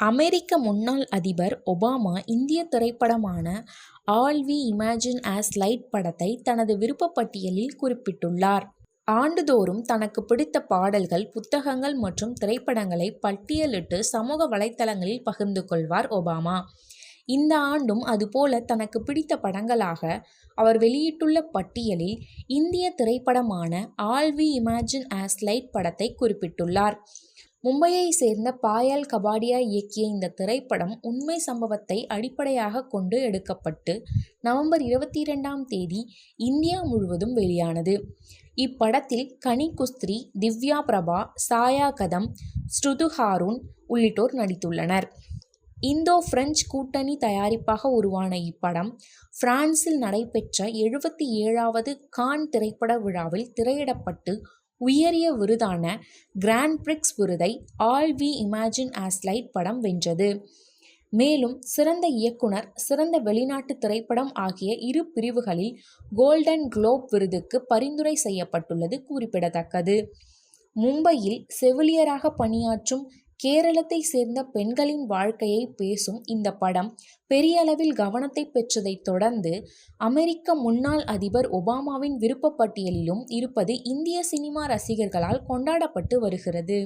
அமெரிக்க முன்னாள் அதிபர் ஒபாமா இந்திய திரைப்படமான all we imagine as light படத்தை தனது விருப்பப் பட்டியலில் குறிப்பிட்டுள்ளார். ஆண்டுதோறும் தனக்கு பிடித்த பாடல்கள் புத்தகங்கள் மற்றும் திரைப்படங்களை பட்டியலிட்டு சமூக வலைத்தளங்களில் பகிர்ந்து கொள்வார் ஒபாமா. இந்த ஆண்டும் அதுபோல தனக்கு பிடித்த படங்களாக அவர் வெளியிட்டுள்ள பட்டியலில் இந்திய திரைப்படமான all we imagine as light படத்தை குறிப்பிட்டுள்ளார். மும்பையை சேர்ந்த பாயல் கபாடியா இயக்கிய இந்த திரைப்படம் உண்மை சம்பவத்தை அடிப்படையாக கொண்டு எடுக்கப்பட்டு நவம்பர் இருபத்தி இரண்டாம் தேதி இந்தியா முழுவதும் வெளியானது. இப்படத்தில் கனி குஸ்திரி திவ்யா பிரபா சாயா கதம் ஸ்ருது ஹாரூன் உள்ளிட்டோர் நடித்துள்ளனர். இந்தோ-பிரெஞ்சு கூட்டணி தயாரிப்பாக உருவான இப்படம் பிரான்சில் நடைபெற்ற எழுபத்தி ஏழாவது கான் திரைப்பட விழாவில் திரையிடப்பட்டு உயரிய விருதான கிராண்ட் பிரிக்ஸ் விருதை all we imagine as light படம் வென்றது. மேலும் சிறந்த இயக்குனர் சிறந்த வெளிநாட்டு திரைப்படம் ஆகிய இரு பிரிவுகளில் கோல்டன் குளோப் விருதுக்கு பரிந்துரை செய்யப்பட்டுள்ளது குறிப்பிடத்தக்கது. மும்பையில் செவிலியராக பணியாற்றும் கேரளத்தை சேர்ந்த பெண்களின் வாழ்க்கையை பேசும் இந்த படம் பெரிய அளவில் கவனத்தை பெற்றதைத் தொடர்ந்து அமெரிக்க முன்னாள் அதிபர் ஒபாமாவின் விருப்பப் பட்டியலிலும் இருப்பது இந்திய சினிமா ரசிகர்களால் கொண்டாடப்பட்டு வருகிறது.